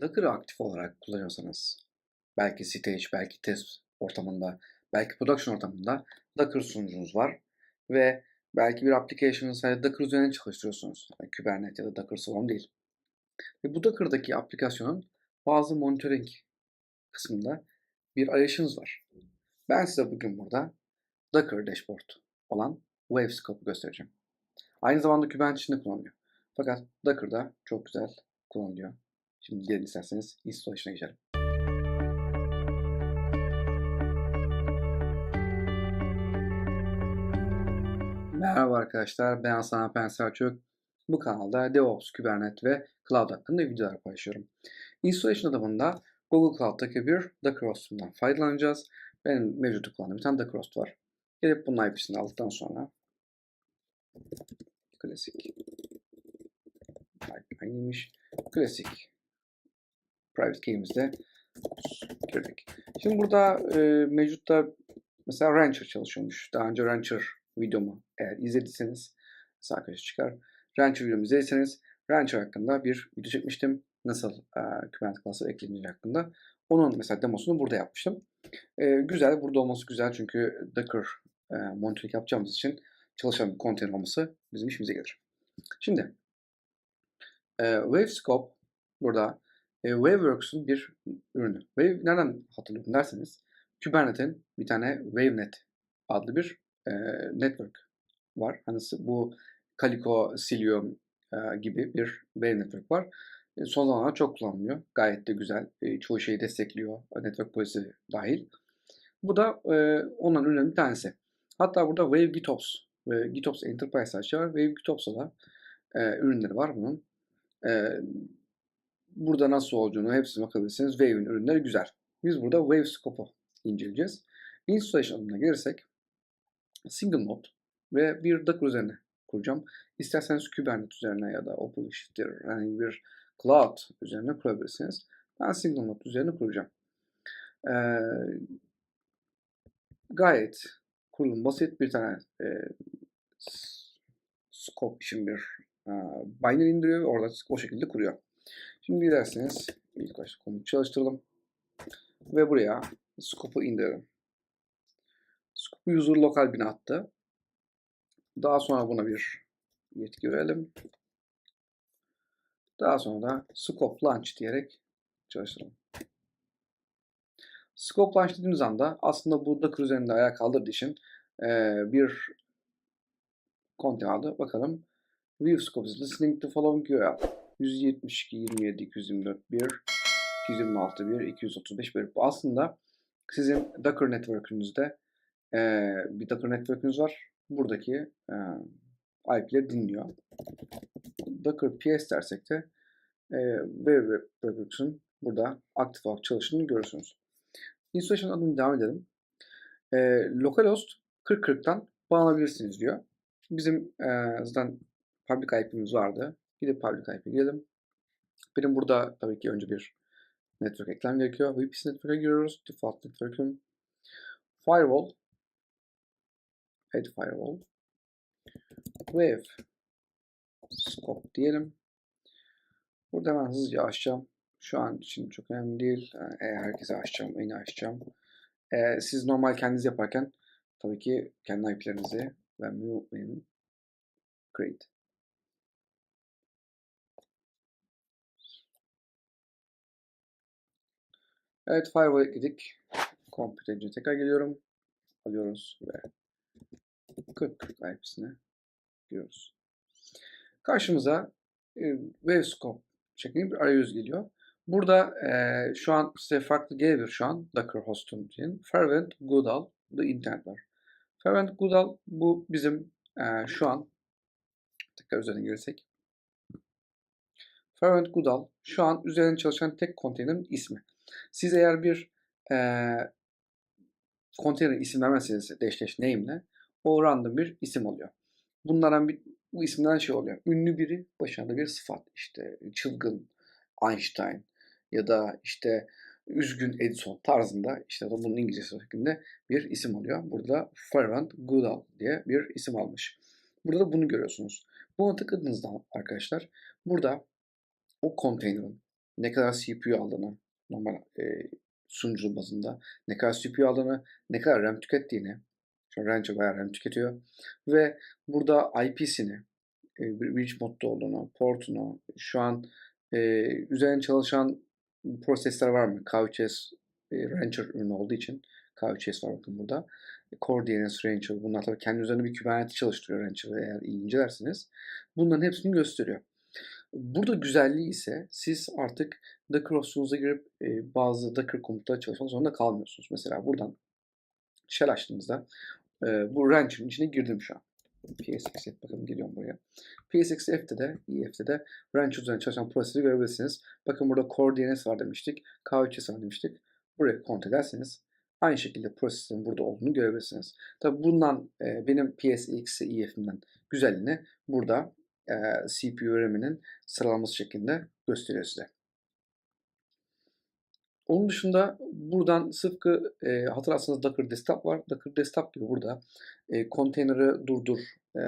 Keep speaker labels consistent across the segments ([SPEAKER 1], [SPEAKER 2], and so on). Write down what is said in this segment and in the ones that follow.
[SPEAKER 1] Docker'ı aktif olarak kullanıyorsanız, belki stage, belki test ortamında, belki production ortamında Docker sunucunuz var ve belki bir application'ı sadece Docker üzerine çalıştırıyorsunuz. Yani Kubernetes ya da Docker Swarm değil. Ve bu Docker'daki aplikasyonun bazı monitoring kısmında bir arayışınız var. Ben size bugün burada Docker Dashboard olan Wavescope'u göstereceğim. Aynı zamanda Kubernetes içinde kullanılıyor. Fakat Docker'da çok güzel kullanılıyor. Şimdi gelin isterseniz installation'a geçelim. Merhaba arkadaşlar, ben Hasan Alpen Selçuk. Bu kanalda DevOps, Kubernetes ve Cloud hakkında videolar paylaşıyorum. Installation adımında Google Cloud'daki bir Docker hostundan faydalanacağız. Benim mevcut kullandığım bir tane Docker host var. Gelip bunun IP'sini aldıktan sonra klasik aynıymış. Klasik private key'imizde girdik. Şimdi burada e, mevcutta mesela Rancher çalışıyormuş. Daha önce Rancher videomu eğer izlediyseniz sağ çıkar. Rancher videomu izlediyseniz Rancher hakkında bir video çekmiştim. Nasıl e, Kubernetes klası eklenir hakkında. Onun mesela demosunu burada yapmıştım. E, güzel. Burada olması güzel çünkü Docker e, monitoring yapacağımız için çalışan bir konteyner olması bizim işimize gelir. Şimdi e, Wavescope burada e, Waveworks'un bir ürünü. Wave nereden hatırlıyorum derseniz Kubernetes'in bir tane WaveNet adlı bir e, network var. Hani bu Calico, Cilium e, gibi bir Wave network var. E, son zamanlarda çok kullanılıyor. Gayet de güzel. E, çoğu şeyi destekliyor. Network polisi dahil. Bu da e, onların ürünlerinin bir tanesi. Hatta burada Wave GitOps ve GitOps Enterprise açı var. Wave GitOps'ta da e, ürünleri var bunun. E, burada nasıl olduğunu hepsine bakabilirsiniz. Wave'in ürünleri güzel. Biz burada Wave Scope'u inceleyeceğiz. Installation adına gelirsek single node ve bir Docker üzerine kuracağım. İsterseniz Kubernetes üzerine ya da OpenShift'tir herhangi bir cloud üzerine kurabilirsiniz. Ben single node üzerine kuracağım. Ee, gayet kurulum basit bir tane e, scope için bir e, binary indiriyor ve orada o şekilde kuruyor. Şimdi dilerseniz ilk başta komut çalıştıralım ve buraya scope'u indirelim. Scope user lokal bina attı. Daha sonra buna bir yetki verelim. Daha sonra da scope launch diyerek çalıştıralım. Scope launch dediğimiz anda aslında bu Docker üzerinde ayağa kaldırdığı için e, bir aldı. Bakalım. View scope is listening to following URL. 172, 27, 224, 1, 226, 1, 235, 1. Bu aslında sizin Docker network'ünüzde e, bir Docker network'ünüz var. Buradaki e, IP'leri dinliyor. Docker PS dersek de e, Web Works'un burada aktif olarak çalıştığını görürsünüz. Installation adını devam edelim. E, localhost 4040'tan bağlanabilirsiniz diyor. Bizim e, zaten public IP'miz vardı. Gidip public IP girelim. Benim burada tabii ki önce bir network eklem gerekiyor. VPC network'e giriyoruz. Default network'üm. Firewall. Add firewall. Wave. Scope diyelim. Burada hemen hızlıca açacağım. Şu an için çok önemli değil. Eğer herkese açacağım, yeni açacağım. Ee, siz normal kendiniz yaparken tabii ki kendi IP'lerinizi vermeyi unutmayın. Create. Evet firewall ekledik. Engine'e tekrar geliyorum. Alıyoruz ve 40 40 IP'sine giriyoruz. Karşımıza e, Wavescope şeklinde bir arayüz geliyor. Burada e, şu an size farklı gelebilir şu an Docker host'un için. Fervent Goodall The Internet var. Fervent Goodall bu bizim e, şu an tekrar üzerine gelirsek. Fervent Goodall şu an üzerinde çalışan tek konteynerin ismi. Siz eğer bir e, konteyner isim vermezseniz dash name'le o random bir isim oluyor. Bunlardan bir bu isimden şey oluyor. Ünlü biri başında bir sıfat. İşte çılgın Einstein ya da işte üzgün Edison tarzında işte bunun İngilizcesi şeklinde bir isim oluyor. Burada Fervent Goodall diye bir isim almış. Burada da bunu görüyorsunuz. Buna tıkladığınızda arkadaşlar burada o konteynerin ne kadar CPU aldığını, normal e, sunucu bazında ne kadar CPU aldığını, ne kadar RAM tükettiğini, şu an Rancher bayağı RAM tüketiyor ve burada IP'sini, e, bridge modda olduğunu, portunu, şu an e, üzerine çalışan prosesler var mı? Couchess e, Rancher ürünü olduğu için Couchess var bakın burada. Core DNS Rancher. Bunlar tabii kendi üzerine bir Kubernetes çalıştırıyor Rancher'ı eğer iyi incelerseniz. Bunların hepsini gösteriyor. Burada güzelliği ise siz artık Docker hostunuza girip e, bazı Docker komutları çalışmak zorunda kalmıyorsunuz. Mesela buradan shell açtığınızda e, bu Rancher'ın içine girdim şu an. PSXF bakalım geliyorum buraya. PSXF'de de, EF'de de Rancher üzerine çalışan prosesi görebilirsiniz. Bakın burada Core DNS var demiştik. K3S var demiştik. Buraya kontrol ederseniz aynı şekilde prosesin burada olduğunu görebilirsiniz. Tabi bundan e, benim PSX EF'imden güzelliğini burada e, CPU RAM'inin sıralaması şeklinde gösteriyor size. Onun dışında buradan sıfkı e, hatırlarsanız Docker Desktop var. Docker Desktop gibi burada e, konteyneri durdur, e,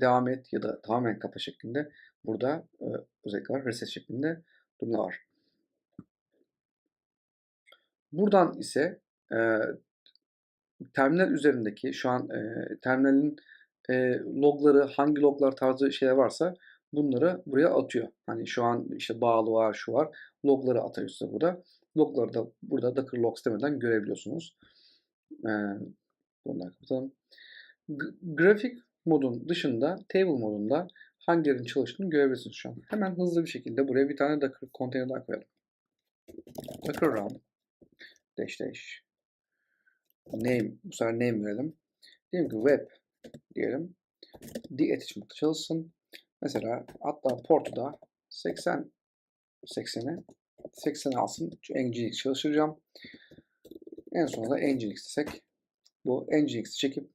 [SPEAKER 1] devam et ya da tamamen kapa şeklinde burada e, özellikle var. Reset şeklinde durumda var. Buradan ise e, terminal üzerindeki şu an e, terminalin e, logları, hangi loglar tarzı şeyler varsa bunları buraya atıyor. Hani şu an işte bağlı var, şu var. Logları atıyor size burada. Logları da burada Docker logs demeden görebiliyorsunuz. E, bunları kapatalım. Grafik modun dışında, table modunda hangilerinin çalıştığını görebilirsiniz şu an. Hemen hızlı bir şekilde buraya bir tane Docker konteyner daha koyalım. Docker run dash dash name, bu sefer name verelim. Diyelim ki web diyelim. D çalışsın. Mesela hatta portu da 80 80'e 80 alsın. Nginx çalıştıracağım. En sonunda Nginx desek bu Nginx'i çekip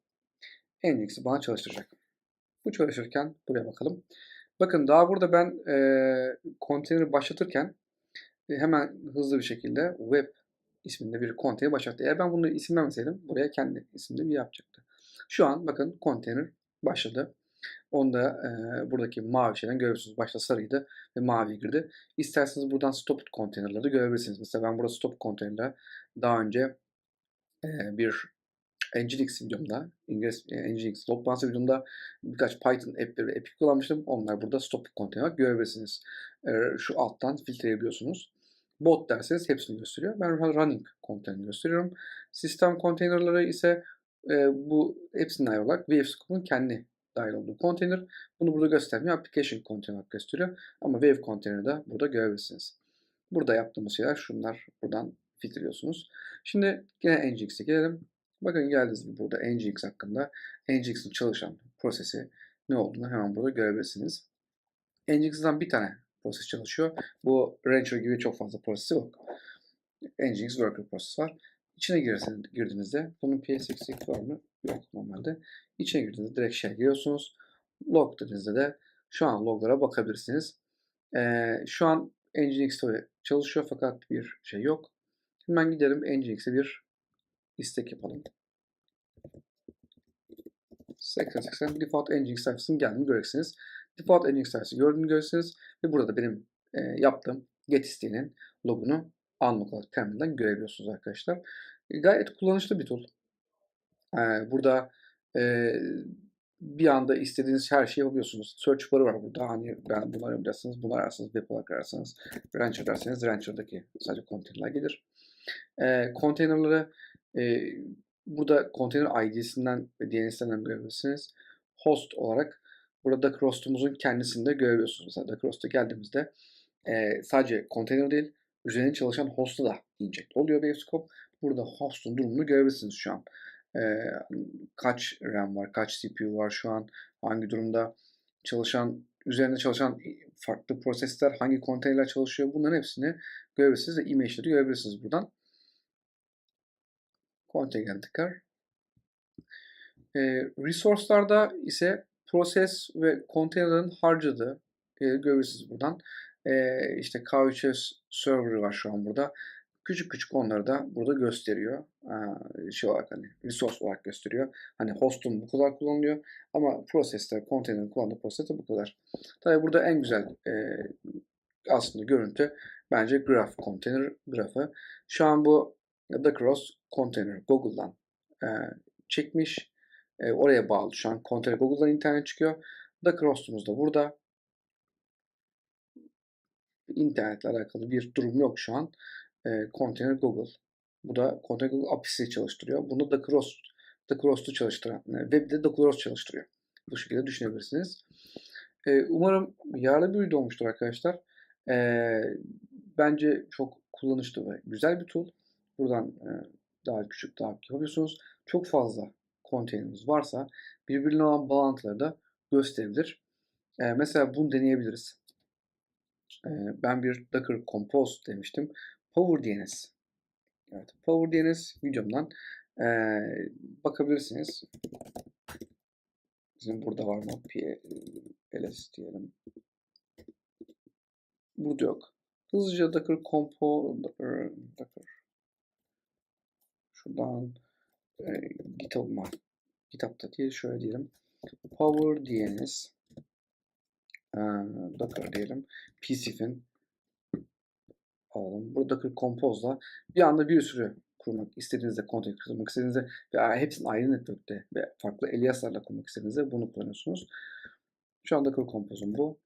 [SPEAKER 1] Nginx'i bana çalıştıracak. Bu çalışırken buraya bakalım. Bakın daha burada ben e, konteyneri başlatırken e, hemen hızlı bir şekilde web isminde bir konteyner başlattı. Eğer ben bunu isim vermeseydim buraya kendi isimde bir yapacaktı. Şu an bakın konteyner başladı. Onda e, buradaki mavi şeyden görebilirsiniz. Başta sarıydı ve mavi girdi. İsterseniz buradan stop konteynerleri de görebilirsiniz. Mesela ben burada stop konteynerler daha önce e, bir Nginx videomda, İngiliz e, Nginx load balancer videomda birkaç Python app'leri epic kullanmıştım. Onlar burada stop konteyner görebilirsiniz. E, şu alttan filtreleyebiliyorsunuz. Bot derseniz hepsini gösteriyor. Ben running konteynerini gösteriyorum. Sistem konteynerları ise e, bu hepsinin ayrı olarak VFScope'un kendi dahil olduğu konteyner. Bunu burada göstermiyor. Application konteyner gösteriyor. Ama Wave konteyneri de burada görebilirsiniz. Burada yaptığımız şeyler şunlar. Buradan filtreliyorsunuz. Şimdi yine Nginx'e gelelim. Bakın geldiğiniz gibi burada Nginx hakkında Nginx'in çalışan prosesi ne olduğunu hemen burada görebilirsiniz. Nginx'den bir tane proses çalışıyor. Bu Rancher gibi çok fazla prosesi yok. Nginx Worker prosesi var. İçine girseniz, girdiğinizde bunun PSX'lik var mı? Yok normalde. İçine girdiğinizde direkt şey giriyorsunuz. Log dediğinizde de şu an loglara bakabilirsiniz. Ee, şu an Nginx çalışıyor fakat bir şey yok. Hemen gidelim Nginx'e bir istek yapalım. 8080 default Nginx sayfasının geldiğini göreceksiniz. Default Nginx sayfası gördüğünü görürsünüz. Ve burada da benim e, yaptığım get isteğinin logunu anlık olarak terminalden görebiliyorsunuz arkadaşlar. E, gayet kullanışlı bir tool. E, burada e, bir anda istediğiniz her şeyi yapabiliyorsunuz. Search barı var burada. Hani ben bunları yapabilirsiniz. Bunları ararsanız, web olarak ararsanız, Rancher derseniz Rancher'daki sadece konteynerler gelir. E, konteynerları burada konteyner ID'sinden ve DNS'den görebilirsiniz. Host olarak burada Crostum'uzun kendisini de görebiliyorsunuz. Mesela Dacrost'a geldiğimizde sadece konteyner değil, üzerine çalışan host'u da inject oluyor Wavescope. Burada host'un durumunu görebilirsiniz şu an. E, kaç RAM var, kaç CPU var şu an, hangi durumda çalışan, üzerinde çalışan farklı prosesler, hangi konteynerler çalışıyor bunların hepsini görebilirsiniz ve image'leri görebilirsiniz buradan. Konteyner tıkar. E, resource'larda ise proses ve konteynerlerin harcadığı e, görürsünüz buradan. E, işte K3S server'ı var şu an burada. Küçük küçük onları da burada gösteriyor. E, şey olarak hani resource olarak gösteriyor. Hani host'un bu kadar kullanılıyor ama prosesler, konteynerin kullandığı prosesler bu kadar. Tabii burada en güzel aslında görüntü Bence graph, container grafı. Şu an bu Docros container Google'dan çekmiş. Oraya bağlı. Şu an container Google'dan internet çıkıyor. Docros'umuz da burada. İnternetle alakalı bir durum yok şu an. E, container Google. Bu da Container Google API'si çalıştırıyor. Bunu da Cross, da Cross'tu çalıştıran, web'de de Cross çalıştırıyor. Bu şekilde düşünebilirsiniz. E, umarım yararlı bir video olmuştur arkadaşlar. E, bence çok kullanışlı ve güzel bir tool. Buradan e, daha küçük, daha büyük yapabiliyorsunuz. Çok fazla konteyneriniz varsa birbirine olan bağlantıları da gösterebilir. E, mesela bunu deneyebiliriz. Ben bir Docker Compose demiştim. Power DNS. Evet, Power DNS videomdan e, bakabilirsiniz. Bizim burada var mı? PLS diyelim. Burada yok. Hızlıca Docker Compo Docker, Docker. Şuradan e, GitHub'ıma kitapta diye şöyle diyelim. Power Docker diyelim. PCF'in alalım. Burada Docker Compose'la bir anda bir sürü kurmak istediğinizde, konteyner kurmak istediğinizde ve hepsini ayrı network'te ve farklı aliaslarla kurmak istediğinizde bunu kullanıyorsunuz. Şu anda Docker Compose'um bu.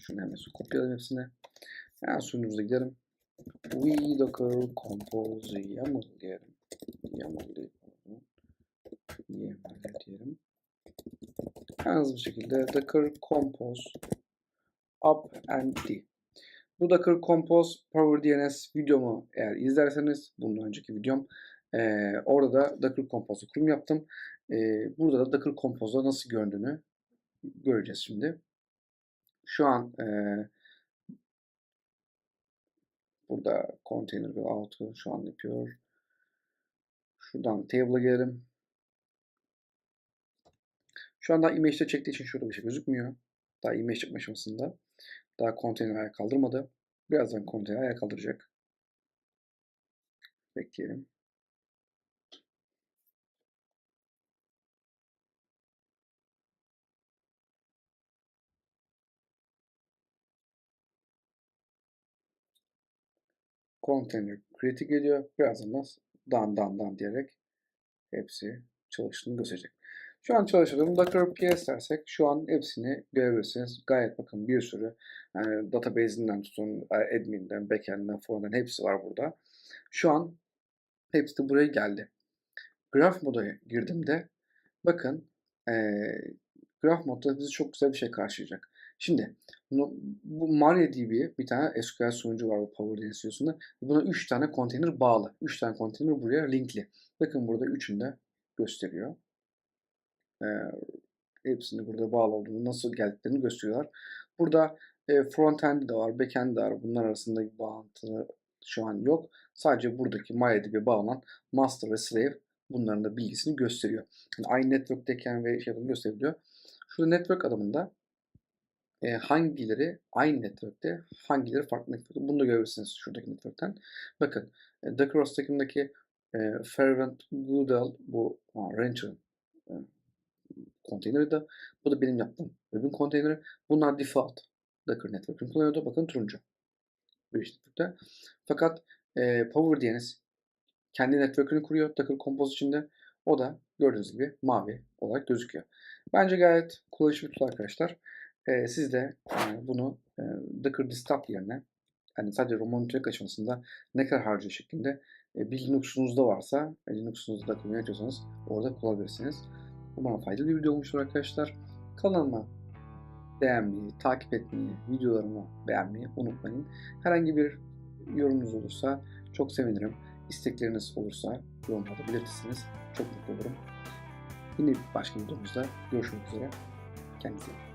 [SPEAKER 1] Şunu hemen kopyalayalım hepsini. Hemen sunucumuza gidelim. We Docker Compose YAML diyelim. YAML diyelim. YAML diyelim. En hızlı bir şekilde Docker Compose up and D. Bu Docker Compose Power DNS videomu eğer izlerseniz bundan önceki videom e, orada da Docker Compose'a kurum yaptım. E, burada da Docker Compose'da nasıl göründüğünü göreceğiz şimdi. Şu an e, burada container ve out'u şu an yapıyor. Şuradan table'a gelelim. Şu anda image'de çektiği için şurada bir şey gözükmüyor. Daha image çekme aşamasında. Daha konteyner ayağa kaldırmadı. Birazdan konteyner ayağa kaldıracak. Bekleyelim. Container create geliyor. Birazdan da dan dan dan diyerek hepsi çalıştığını gösterecek. Şu an çalıştırdığım Docker PS dersek şu an hepsini görebilirsiniz. Gayet bakın bir sürü yani database'inden tutun, admin'den, backend'den, front'den hepsi var burada. Şu an hepsi de buraya geldi. Graph moda girdiğimde bakın ee, Graph modda bizi çok güzel bir şey karşılayacak. Şimdi bunu, bu MariaDB bir tane SQL sunucu var bu Power DNS. Buna 3 tane konteyner bağlı. 3 tane konteyner buraya linkli. Bakın burada üçünü de gösteriyor. Ee, hepsini burada bağlı olduğunu, nasıl geldiklerini gösteriyorlar. Burada e, front-end de var, back-end de var. Bunlar arasında bir bağlantı şu an yok. Sadece buradaki MariaDB'ye bağlanan master ve slave bunların da bilgisini gösteriyor. Yani aynı network'teyken ve şey gösterebiliyor. Şurada network adımında e, hangileri aynı network'te, hangileri farklı network'te. Bunu da görebilirsiniz şuradaki network'ten. Bakın e, Docker takımdaki e, Fervent Goodell bu ha, Rancher'ın e, konteyneri de. Bu da benim yaptığım web'in konteyneri. Bunlar default Docker Network'ün kullanıyordu. Bakın turuncu. Network'te. Fakat e, Power DNS kendi network'ünü kuruyor Docker Compose içinde. O da gördüğünüz gibi mavi olarak gözüküyor. Bence gayet kullanışlı bir tool arkadaşlar. E, siz de e, bunu e, Docker Desktop yerine yani sadece monitör açmasında ne kadar harcıyor şeklinde bir Linux'unuzda varsa Linux'unuzda Docker yönetiyorsanız orada kullanabilirsiniz. Umarım faydalı bir video olmuştur arkadaşlar. Kanalıma beğenmeyi, takip etmeyi, videolarımı beğenmeyi unutmayın. Herhangi bir yorumunuz olursa çok sevinirim. İstekleriniz olursa yorumlarda belirtirseniz çok mutlu olurum. Yine başka videomuzda görüşmek üzere. Kendinize iyi bakın.